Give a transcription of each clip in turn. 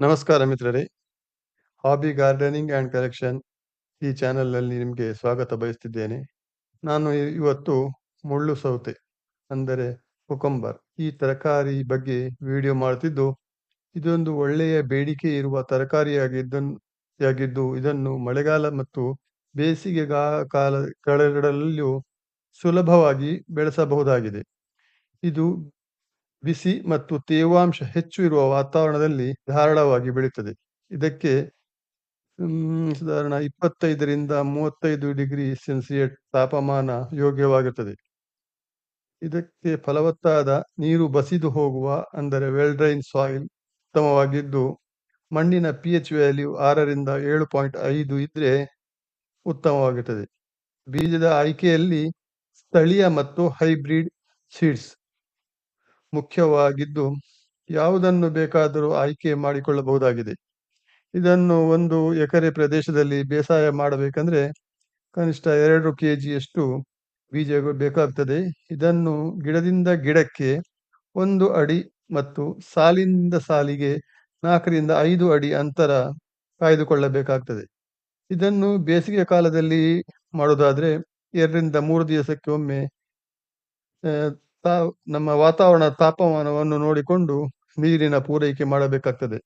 ನಮಸ್ಕಾರ ಮಿತ್ರರೇ. Hobby gardening and collection ಈ ಚಾನೆಲ್ನಲ್ಲಿ ನಿಮಗೆ ಸ್ವಾಗತ ಬಯಸ್ತಿದ್ದೇನೆ. ನಾನು ಇವತ್ತು ಮುಳ್ಳು ಸೌತೆ, ಅಂದರೆ ಕುಕಂಬರ್ ಈ ತರಕಾರಿ ಬಗ್ಗೆ ವಿಡಿಯೋ ಮಾಡುತ್ತಿದ್ದು ಇದೊಂದು ಒಳ್ಳೆಯ ಬೇಡಿಕೆ ಇರುವ ತರಕಾರಿಯಾಗಿದ್ದು ಇದನ್ನು ಮಳೆಗಾಲ ಮತ್ತು ಬೇಸಿಗೆ ಕಾಲ ಸುಲಭವಾಗಿ ಬೆಳೆಸಬಹುದಾಗಿದೆ. ಇದು ಬಿಸಿ ಮತ್ತು ತೇವಾಂಶ ಹೆಚ್ಚು ಇರುವ ವಾತಾವರಣದಲ್ಲಿ ಧಾರಾಳವಾಗಿ ಬೆಳೆಯುತ್ತದೆ ಇದಕ್ಕೆ ಸಾಧಾರಣ ಇಪ್ಪತ್ತೈದರಿಂದ ಮೂವತ್ತೈದು ಡಿಗ್ರಿ ಸೆಲ್ಸಿಯಸ್ ತಾಪಮಾನ ಯೋಗ್ಯವಾಗಿರುತ್ತದೆ ಇದಕ್ಕೆ ಫಲವತ್ತಾದ ನೀರು ಬಸಿದು ಹೋಗುವ, ಅಂದರೆ ವೆಲ್ ಡ್ರೈನ್ ಸಾಯಿಲ್ ಉತ್ತಮವಾಗಿದ್ದು, ಮಣ್ಣಿನ ಪಿ ಎಚ್ ವ್ಯಾಲ್ಯೂ ಆರರಿಂದ ಏಳು ಪಾಯಿಂಟ್ ಐದು ಇದ್ರೆ ಉತ್ತಮವಾಗಿರುತ್ತದೆ ಬೀಜದ ಆಯ್ಕೆಯಲ್ಲಿ ಸ್ಥಳೀಯ ಮತ್ತು ಹೈಬ್ರಿಡ್ ಸೀಡ್ಸ್ ಮುಖ್ಯವಾಗಿದ್ದು ಯಾವುದನ್ನು ಬೇಕಾದರೂ ಆಯ್ಕೆ ಮಾಡಿಕೊಳ್ಳಬಹುದಾಗಿದೆ. ಇದನ್ನು ಒಂದು ಎಕರೆ ಪ್ರದೇಶದಲ್ಲಿ ಬೇಸಾಯ ಮಾಡಬೇಕಂದ್ರೆ ಕನಿಷ್ಠ ಎರಡು ಕೆ ಜಿಯಷ್ಟು ಬೀಜ ಬೇಕಾಗ್ತದೆ. ಇದನ್ನು ಗಿಡದಿಂದ ಗಿಡಕ್ಕೆ ಒಂದು ಅಡಿ ಮತ್ತು ಸಾಲಿನಿಂದ ಸಾಲಿಗೆ ನಾಲ್ಕರಿಂದ ಐದು ಅಡಿ ಅಂತರ ಕಾಯ್ದುಕೊಳ್ಳಬೇಕಾಗ್ತದೆ. ಇದನ್ನು ಬೇಸಿಗೆ ಕಾಲದಲ್ಲಿ ಮಾಡೋದಾದ್ರೆ ಎರಡರಿಂದ ಮೂರು ದಿವಸಕ್ಕೆ ಒಮ್ಮೆ ಆ, ತಾ- ನಮ್ಮ ವಾತಾವರಣ ತಾಪಮಾನವನ್ನು ನೋಡಿಕೊಂಡು ನೀರಿನ ಪೂರೈಕೆ ಮಾಡಬೇಕಾಗ್ತದೆ.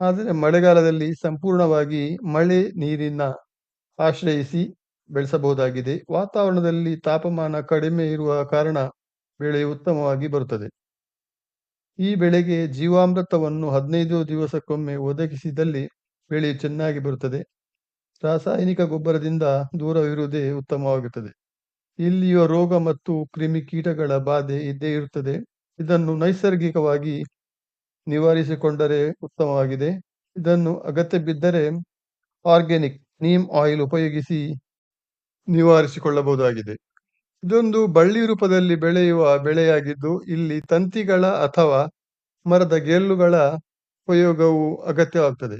ಆದರೆ ಮಳೆಗಾಲದಲ್ಲಿ ಸಂಪೂರ್ಣವಾಗಿ ಮಳೆ ನೀರಿನ ಆಶ್ರಯಿಸಿ ಬೆಳೆಸಬಹುದಾಗಿದೆ. ವಾತಾವರಣದಲ್ಲಿ ತಾಪಮಾನ ಕಡಿಮೆ ಇರುವ ಕಾರಣ ಬೆಳೆ ಉತ್ತಮವಾಗಿ ಬರುತ್ತದೆ. ಈ ಬೆಳೆಗೆ ಜೀವಾಮೃತವನ್ನು ಹದಿನೈದು ದಿವಸಕ್ಕೊಮ್ಮೆ ಒದಗಿಸಿದಲ್ಲಿ ಬೆಳೆ ಚೆನ್ನಾಗಿ ಬರುತ್ತದೆ. ರಾಸಾಯನಿಕ ಗೊಬ್ಬರದಿಂದ ದೂರವಿರುವುದೇ ಉತ್ತಮವಾಗುತ್ತದೆ. ಇಲ್ಲಿಯ ರೋಗ ಮತ್ತು ಕ್ರಿಮಿಕೀಟಗಳ ಬಾಧೆ ಇದ್ದೇ ಇರುತ್ತದೆ. ಇದನ್ನು ನೈಸರ್ಗಿಕವಾಗಿ ನಿವಾರಿಸಿಕೊಂಡರೆ ಉತ್ತಮವಾಗಿದೆ. ಇದನ್ನು ಅಗತ್ಯ ಬಿದ್ದರೆ ಆರ್ಗ್ಯಾನಿಕ್, ನೀಮ್ ಆಯಿಲ್ ಉಪಯೋಗಿಸಿ ನಿವಾರಿಸಿಕೊಳ್ಳಬಹುದಾಗಿದೆ. ಇದೊಂದು ಬಳ್ಳಿ ರೂಪದಲ್ಲಿ ಬೆಳೆಯುವ ಬೆಳೆಯಾಗಿದ್ದು, ಇಲ್ಲಿ ತಂತಿಗಳ ಅಥವಾ ಮರದ ಗೆಲ್ಲುಗಳ ಉಪಯೋಗವು ಅಗತ್ಯವಾಗ್ತದೆ.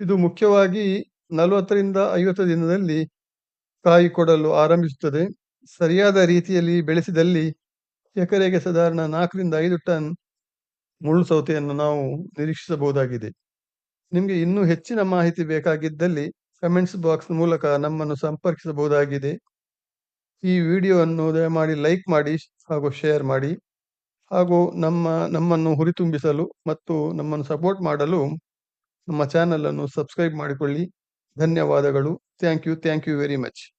ಇದು ಮುಖ್ಯವಾಗಿ ನಲವತ್ತರಿಂದ ಐವತ್ತು ದಿನದಲ್ಲಿ ಕಾಯಿ ಕೊಡಲು ಆರಂಭಿಸುತ್ತದೆ. ಸರಿಯಾದ ರೀತಿಯಲ್ಲಿ ಬೆಳೆಸಿದಲ್ಲಿ ಎಕರೆಗೆ ಸಾಧಾರಣ ನಾಲ್ಕರಿಂದ ಐದು ಟನ್ ಮುಳ್ಳು ಸೌತೆಯನ್ನು ನಾವು ನಿರೀಕ್ಷಿಸಬಹುದಾಗಿದೆ. ನಿಮಗೆ ಇನ್ನೂ ಹೆಚ್ಚಿನ ಮಾಹಿತಿ ಬೇಕಾಗಿದ್ದಲ್ಲಿ ಕಮೆಂಟ್ಸ್ ಬಾಕ್ಸ್ ಮೂಲಕ ನಮ್ಮನ್ನು ಸಂಪರ್ಕಿಸಬಹುದಾಗಿದೆ. ಈ ವಿಡಿಯೋವನ್ನು ದಯಮಾಡಿ ಲೈಕ್ ಮಾಡಿ ಹಾಗೂ ಶೇರ್ ಮಾಡಿ. ಹಾಗೂ ನಮ್ಮ, ನಮ್ಮನ್ನು ಹುರಿತುಂಬಿಸಲು ಮತ್ತು ನಮ್ಮನ್ನು ಸಪೋರ್ಟ್ ಮಾಡಲು ನಮ್ಮ ಚಾನಲನ್ನು ಸಬ್ಸ್ಕ್ರೈಬ್ ಮಾಡಿಕೊಳ್ಳಿ. ಧನ್ಯವಾದಗಳು. Thank you thank you very much.